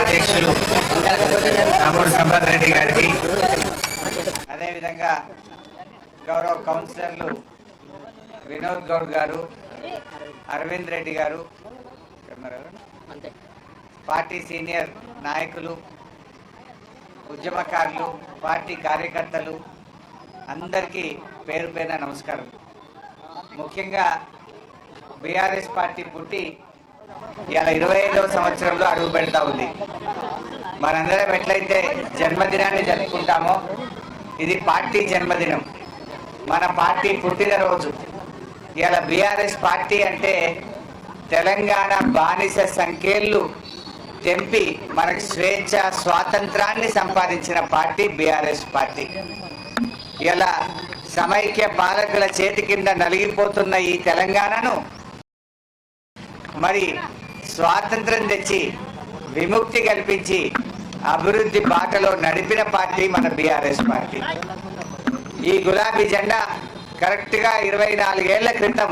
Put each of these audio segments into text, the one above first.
అధ్యక్షులు తమ్ముడు సంపత్ రెడ్డి గారికి అదేవిధంగా గౌరవ కౌన్సిలర్లు వినోద్ గౌడ్ గారు అరవింద్ రెడ్డి గారు అంతే. పార్టీ సీనియర్ నాయకులు ఉద్యమకారులు పార్టీ కార్యకర్తలు అందరికీ పేరు పేరున నమస్కారం. ముఖ్యంగా బీఆర్ఎస్ పార్టీ పుట్టి ఇవాళ ఇరవై ఐదవ సంవత్సరంలో అడుగు పెడతా ఉంది. మనందరం ఎట్లయితే జన్మదినాన్ని జరుపుకుంటామో ఇది పార్టీ జన్మదినం. మన పార్టీ పుట్టినరోజు. ఇవాళ బీఆర్ఎస్ పార్టీ అంటే తెలంగాణ బానిస సంఖ్యలు తెంపి మనకు స్వేచ్ఛ స్వాతంత్రాన్ని సంపాదించిన పార్టీ బీఆర్ఎస్ పార్టీ. ఇలా సమైక్య పాలకుల చేతి కింద నలిగిపోతున్న ఈ తెలంగాణను మరి స్వాతంత్రం తెచ్చి విముక్తి కల్పించి అభివృద్ధి బాటలో నడిపిన పార్టీ మన బీఆర్ఎస్ పార్టీ. ఈ గులాబీ జెండా కరెక్ట్గా ఇరవై నాలుగేళ్ళ క్రితం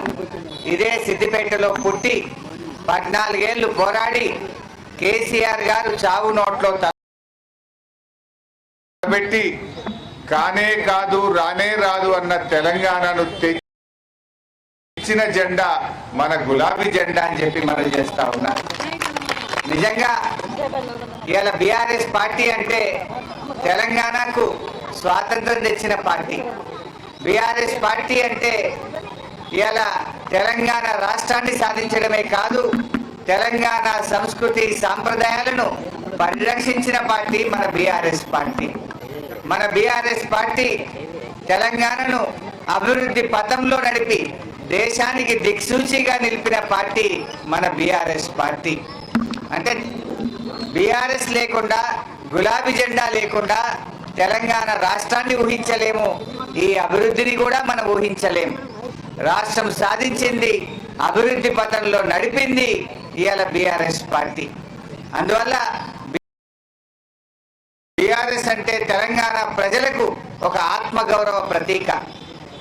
ఇదే సిద్దిపేటలో పుట్టి పద్నాలుగేళ్ళు పోరాడి కేసీఆర్ గారు చావు నోట్లో పెట్టి కానే కాదు రానే రాదు అన్న తెలంగాణను తెచ్చిన జెండా మన గులాబీ జెండా అని చెప్పి మనం చేస్తా ఉన్నా. నిజంగా ఇవాళ బీఆర్ఎస్ పార్టీ అంటే తెలంగాణకు స్వాతంత్రం తెచ్చిన పార్టీ. బీఆర్ఎస్ పార్టీ అంటే ఇవాళ తెలంగాణ రాష్ట్రాన్ని సాధించడమే కాదు తెలంగాణ సంస్కృతి సాంప్రదాయాలను పరిరక్షించిన పార్టీ మన బీఆర్ఎస్ పార్టీ. మన బీఆర్ఎస్ పార్టీ తెలంగాణను అభివృద్ధి పథంలో నడిపి దేశానికి దిక్సూచిగా నిలిపిన పార్టీ మన బీఆర్ఎస్ పార్టీ. అంటే బీఆర్ఎస్ లేకుండా గులాబీ జెండా లేకుండా తెలంగాణ రాష్ట్రాన్ని ఊహించలేము. ఈ అభివృద్ధిని కూడా మనం ఊహించలేము రాష్ట్రం సాధించింది అభివృద్ధి పథంలో నడిపింది ఇవాళ బీఆర్ఎస్ పార్టీ. అందువల్ల బీఆర్ఎస్ అంటే తెలంగాణ ప్రజలకు ఒక ఆత్మగౌరవ ప్రతీక.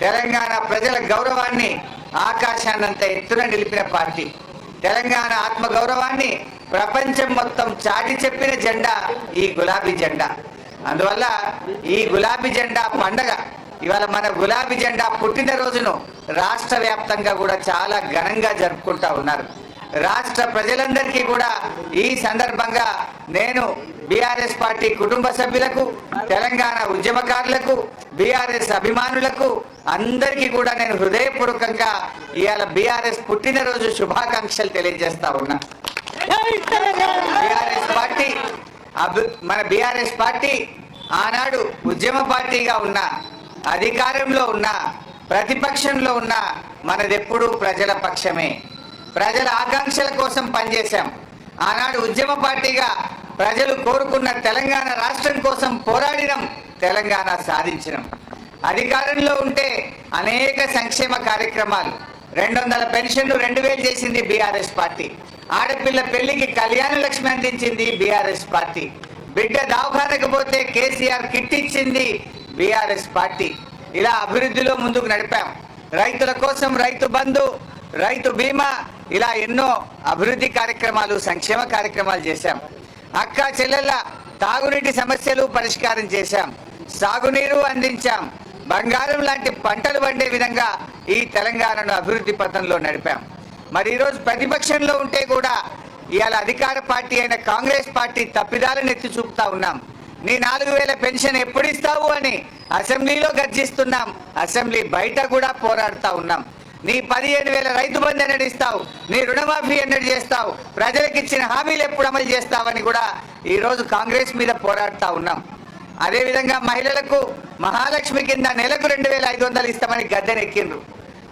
తెలంగాణ ప్రజల గౌరవాన్ని ఆకాశాన్నంత ఎత్తున నిలిపిన పార్టీ. తెలంగాణ ఆత్మగౌరవాన్ని ప్రపంచం మొత్తం చాటి చెప్పిన జెండా ఈ గులాబీ జెండా. అందువల్ల ఈ గులాబీ జెండా పండగ ఇవాళ మన గులాబీ జెండా పుట్టినరోజును రాష్ట్ర వ్యాప్తంగా కూడా చాలా ఘనంగా జరుపుకుంటా ఉన్నారు. రాష్ట్ర ప్రజలందరికీ కూడా ఈ సందర్భంగా నేను బీఆర్ఎస్ పార్టీ కుటుంబ సభ్యులకు తెలంగాణ ఉద్యమకారులకు బీఆర్ఎస్ అభిమానులకు అందరికీ కూడా నేను హృదయపూర్వకంగా ఇవాళ బీఆర్ఎస్ పుట్టినరోజు శుభాకాంక్షలు తెలియజేస్తా ఉన్నా. బీఆర్ఎస్ పార్టీ మన బీఆర్ఎస్ పార్టీ ఆనాడు ఉద్యమ పార్టీగా ఉన్న అధికారంలో ఉన్న ప్రతిపక్షంలో ఉన్న మనదెప్పుడు ప్రజల పక్షమే. ప్రజల ఆకాంక్షల కోసం పనిచేశాం. ఆనాడు ఉద్యమ పార్టీగా ప్రజలు కోరుకున్న తెలంగాణ రాష్ట్రం కోసం పోరాడినం తెలంగాణ సాధించడం అధికారంలో ఉంటే అనేక సంక్షేమ కార్యక్రమాలు. రెండు వందల పెన్షన్లు రెండు వేలు చేసింది బీఆర్ఎస్ పార్టీ. ఆడపిల్ల పెళ్ళికి కళ్యాణ లక్ష్మి అందించింది బీఆర్ఎస్ పార్టీ. బిడ్డ దవాఖానకు పోతే కేసీఆర్ కిట్ ఇచ్చింది బీఆర్ఎస్ పార్టీ. ఇలా అభివృద్ధిలో ముందుకు నడిపాం. రైతుల కోసం రైతు బంధు రైతు బీమా ఇలా ఎన్నో అభివృద్ధి కార్యక్రమాలు సంక్షేమ కార్యక్రమాలు చేశాం. అక్క చెల్లెళ్ళ తాగునీటి సమస్యలు పరిష్కారం చేశాం. సాగునీరు అందించాం. బంగారం లాంటి పంటలు పండే విధంగా ఈ తెలంగాణను అభివృద్ధి పథంలో నడిపాం. మరి ఈరోజు ప్రతిపక్షంలో ఉంటే కూడా ఇవాళ అధికార పార్టీ అయిన కాంగ్రెస్ పార్టీ తప్పిదాలను ఎత్తి చూపుతా ఉన్నాం. నీ నాలుగు వేల పెన్షన్ ఎప్పుడు ఇస్తావు అని అసెంబ్లీలో గర్జిస్తున్నాం. అసెంబ్లీ బయట కూడా పోరాడుతా ఉన్నాం. నీ పదిహేను వేల రైతు బంధు ఎన్నడు ఇస్తావు. నీ రుణమాఫీ ఎన్నడు చేస్తావు. ప్రజలకు ఇచ్చిన హామీలు ఎప్పుడు అమలు చేస్తావని కూడా ఈరోజు కాంగ్రెస్ మీద పోరాడుతా ఉన్నాం. అదేవిధంగా మహిళలకు మహాలక్ష్మి కింద నెలకు రెండు వేల ఐదు వందలు ఇస్తామని గద్దెనెక్కిండ్రు.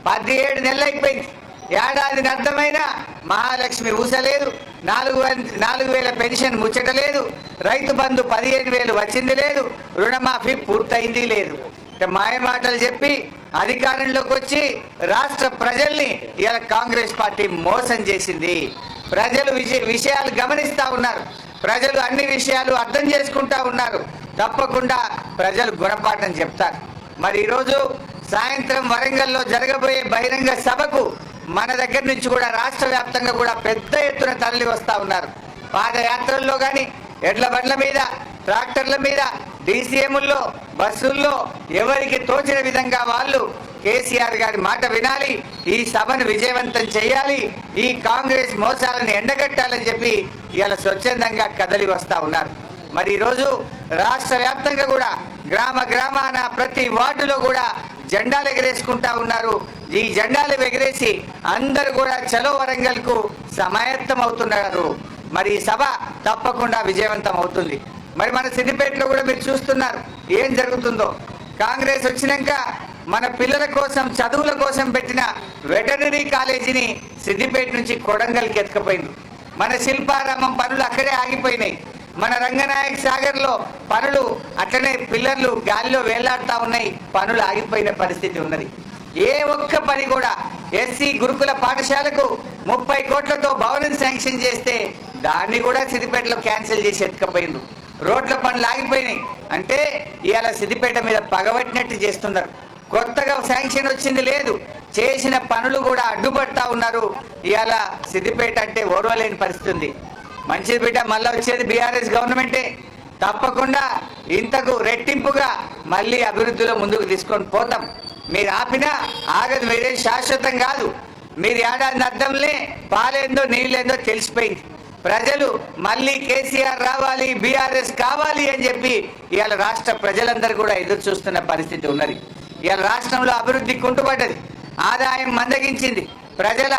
పదిహేడు నెలలు అయిపోయింది. ఏడాదిని అర్థమైన మహాలక్ష్మి ఊసలేదు. నాలుగు నాలుగు వేల పెన్షన్ ముచ్చట లేదు రైతు బంధు పదిహేను వేలు వచ్చింది లేదు. రుణమాఫీ పూర్తయింది లేదు. మాయమాటలు మాయ మాటలు చెప్పి అధికారంలోకి వచ్చి రాష్ట్ర ప్రజల్ని ఇలా కాంగ్రెస్ పార్టీ మోసం చేసింది. ప్రజలు విషయ విషయాలు గమనిస్తూ ఉన్నారు. ప్రజలు అన్ని విషయాలు అర్థం చేసుకుంటా ఉన్నారు. తప్పకుండా ప్రజలు గుణపాఠం చెప్తారు. మరి ఈరోజు సాయంత్రం వరంగల్లో జరగబోయే బహిరంగ సభకు మన దగ్గర నుంచి కూడా రాష్ట్ర వ్యాప్తంగా కూడా పెద్ద ఎత్తున తరలి వస్తూ ఉన్నారు. పాదయాత్రల్లో కానీ ఎడ్ల బండ్ల మీద ట్రాక్టర్ల మీద డీసీఎంల్లో బస్సుల్లో ఎవరికి తోచిన విధంగా వాళ్ళు కేసీఆర్ గారి మాట వినాలి ఈ సభను విజయవంతం చేయాలి ఈ కాంగ్రెస్ మోసాలను ఎండగట్టాలని చెప్పి ఇవాళ స్వచ్ఛందంగా కదలి వస్తూ ఉన్నారు. మరి ఈరోజు రాష్ట్ర వ్యాప్తంగా కూడా గ్రామ గ్రామాన ప్రతి వార్డులో కూడా జెండాలు ఎగరేసుకుంటా ఉన్నారు. ఈ జెండాలు ఎగిరేసి అందరు కూడా చలో వరంగల్కు సమాయత్తం అవుతున్నారు. మరి ఈ సభ తప్పకుండా విజయవంతం అవుతుంది. మరి మన సిద్దిపేటలో కూడా మీరు చూస్తున్నారు ఏం జరుగుతుందో. కాంగ్రెస్ వచ్చినాక మన పిల్లల కోసం చదువుల కోసం పెట్టిన వెటర్నరీ కాలేజీని సిద్దిపేట నుంచి కొడంగల్కి ఎత్తుకుపోయింది. మన శిల్పారామం పనులు అక్కడే ఆగిపోయినాయి. మన రంగనాయక సాగర్లో పనులు అట్లనే పిల్లర్లు గాలిలో వేలాడుతూ ఉన్నాయి. పనులు ఆగిపోయిన పరిస్థితి ఉన్నది. ఏ ఒక్క పని కూడా ఎస్సీ గురుకుల పాఠశాలకు ముప్పై కోట్లతో భవనం శాంక్షన్ చేస్తే దాన్ని కూడా సిద్దిపేటలో క్యాన్సిల్ చేసి ఎత్తుకపోయింది రోడ్ల పనులు ఆగిపోయినాయి. అంటే ఇవాళ సిద్దిపేట మీద పగబట్టినట్టు చేస్తున్నారు. కొత్తగా శాంక్షన్ వచ్చింది లేదు. చేసిన పనులు కూడా అడ్డుపడతా ఉన్నారు. ఇవాళ సిద్దిపేట అంటే ఓర్వలేని పరిస్థితి ఉంది. మంచిది బిడ్డ మళ్ళీ వచ్చేది బీఆర్ఎస్ గవర్నమెంటే. తప్పకుండా ఇంతకు రెట్టింపుగా మళ్ళీ అభివృద్ధిలో ముందుకు తీసుకొని పోతాం. మీరు ఆపినా ఆగదు మీరే శాశ్వతం కాదు. మీరు ఏడాది అద్దంలే పాలేందో నీళ్ళేందో తెలిసిపోయింది. ప్రజలు మళ్ళీ కేసీఆర్ రావాలి బీఆర్ఎస్ కావాలి అని చెప్పి ఇవాళ రాష్ట్ర ప్రజలందరూ కూడా ఎదురు చూస్తున్న పరిస్థితి ఉన్నది. ఇవాళ రాష్ట్రంలో అభివృద్ధి కుంటుపడ్డది. ఆదాయం మందగించింది. ప్రజల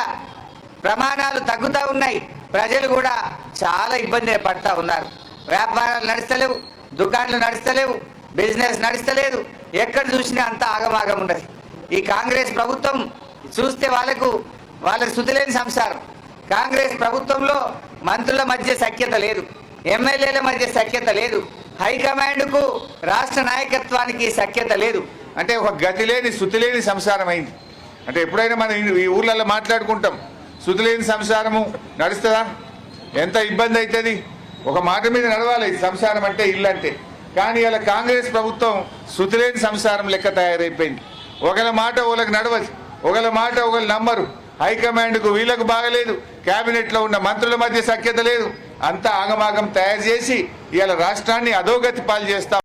ప్రమాణాలు తగ్గుతూ ఉన్నాయి. ప్రజలు కూడా చాలా ఇబ్బంది పడతా ఉన్నారు. వ్యాపారాలు నడుస్తలేవు దుకాణాలు నడుస్తలేవు బిజినెస్ నడుస్తలేదు. ఎక్కడ చూసినా అంత ఆగమాగం ఉండదు. ఈ కాంగ్రెస్ ప్రభుత్వం చూస్తే వాళ్ళకు వాళ్ళ శుద్ధి సంసారం. కాంగ్రెస్ ప్రభుత్వంలో మంత్రుల మధ్య సఖ్యత లేదు. ఎమ్మెల్యేల మధ్య సఖ్యత లేదు. హైకమాండ్కు రాష్ట్ర నాయకత్వానికి సఖ్యత లేదు. అంటే ఒక గతి లేని శుతి లేని సంసారం అయింది. అంటే ఎప్పుడైనా మనం ఈ- ఊర్లలో మాట్లాడుకుంటాం శుతి లేని సంసారము నడుస్తుందా? ఎంత ఇబ్బంది అవుతుంది ఒక మాట మీద నడవాలి సంసారం అంటే ఇల్లు అంటే కానీ ఇలా కాంగ్రెస్ ప్రభుత్వం శృతిలేని సంసారం లెక్క తయారైపోయింది. ఒకళ్ళ మాట ఒకళ్ళకి నడవదు. ఒకళ్ళ మాట ఒకళ్ళు నమ్మరు. హైకమాండ్కు వీళ్ళకు బాగలేదు. కేబినెట్లో ఉన్న మంత్రుల మధ్య సఖ్యత లేదు. అంతా ఆగమాగం తయారు చేసి ఇవాళ రాష్ట్రాన్ని అధోగతి పాలు చేస్తా